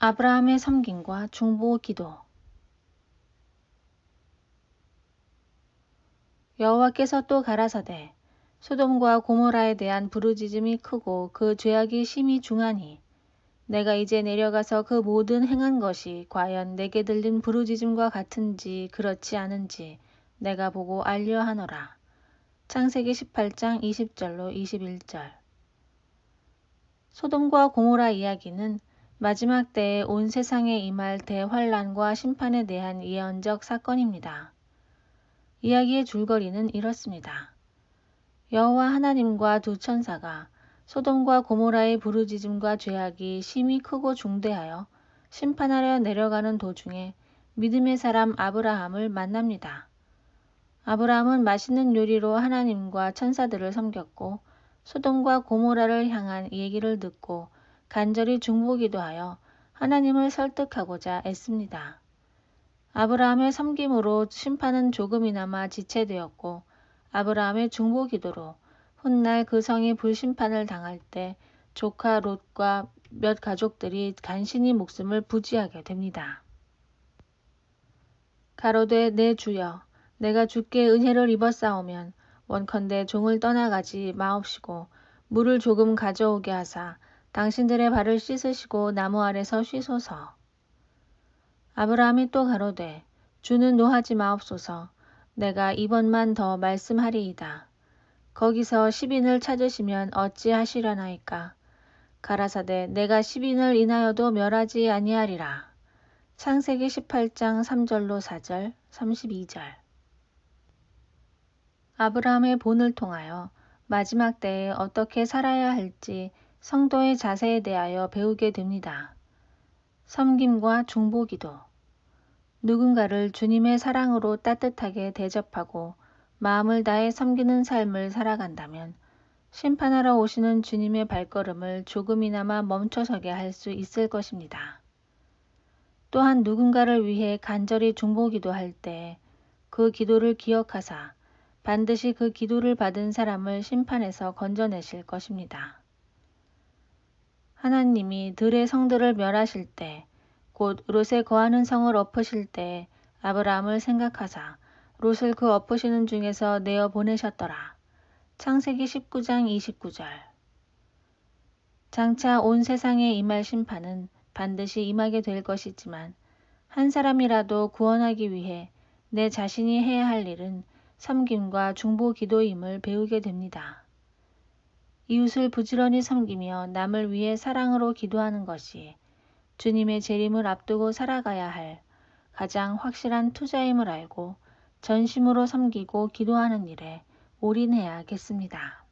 아브라함의 섬김과 중보 기도 여호와께서 또 가라사대 소돔과 고모라에 대한 부르짖음이 크고 그 죄악이 심히 중하니 내가 이제 내려가서 그 모든 행한 것이 과연 내게 들린 부르짖음과 같은지 그렇지 않은지 내가 보고 알려 하노라. 창세기 18장 20절로 21절 소돔과 고모라 이야기는 마지막 때에 온 세상에 임할 대환란과 심판에 대한 예언적 사건입니다. 이야기의 줄거리는 이렇습니다. 여호와 하나님과 두 천사가 소돔과 고모라의 부르짖음과 죄악이 심히 크고 중대하여 심판하려 내려가는 도중에 믿음의 사람 아브라함을 만납니다. 아브라함은 맛있는 요리로 하나님과 천사들을 섬겼고 소돔과 고모라를 향한 얘기를 듣고 간절히 중보기도 하여 하나님을 설득하고자 애씁니다. 아브라함의 섬김으로 심판은 조금이나마 지체되었고 아브라함의 중보기도로 훗날 그 성이 불심판을 당할 때 조카 롯과 몇 가족들이 간신히 목숨을 부지하게 됩니다. 가로되 내 주여 내가 주께 은혜를 입었사오면 원컨대 종을 떠나가지 마옵시고 물을 조금 가져오게 하사 당신들의 발을 씻으시고 나무 아래서 쉬소서. 아브라함이 또 가로되 주는 노하지 마옵소서 내가 이번만 더 말씀하리이다. 거기서 10인을 찾으시면 어찌하시려나이까. 가라사대 내가 10인을 인하여도 멸하지 아니하리라. 창세기 18장 3절로 4절 32절 아브라함의 본을 통하여 마지막 때에 어떻게 살아야 할지 성도의 자세에 대하여 배우게 됩니다. 섬김과 중보기도 누군가를 주님의 사랑으로 따뜻하게 대접하고 마음을 다해 섬기는 삶을 살아간다면 심판하러 오시는 주님의 발걸음을 조금이나마 멈춰서게 할 수 있을 것입니다. 또한 누군가를 위해 간절히 중보기도 할 때 그 기도를 기억하사 반드시 그 기도를 받은 사람을 심판에서 건져내실 것입니다. 하나님이 들의 성들을 멸하실 때, 곧 롯에 거하는 성을 엎으실 때 아브라함을 생각하사 롯을 그 엎으시는 중에서 내어 보내셨더라. 창세기 19장 29절 장차 온 세상에 임할 심판은 반드시 임하게 될 것이지만 한 사람이라도 구원하기 위해 내 자신이 해야 할 일은 섬김과 중보 기도임을 배우게 됩니다. 이웃을 부지런히 섬기며 남을 위해 사랑으로 기도하는 것이 주님의 재림을 앞두고 살아가야 할 가장 확실한 투자임을 알고 전심으로 섬기고 기도하는 일에 올인해야겠습니다.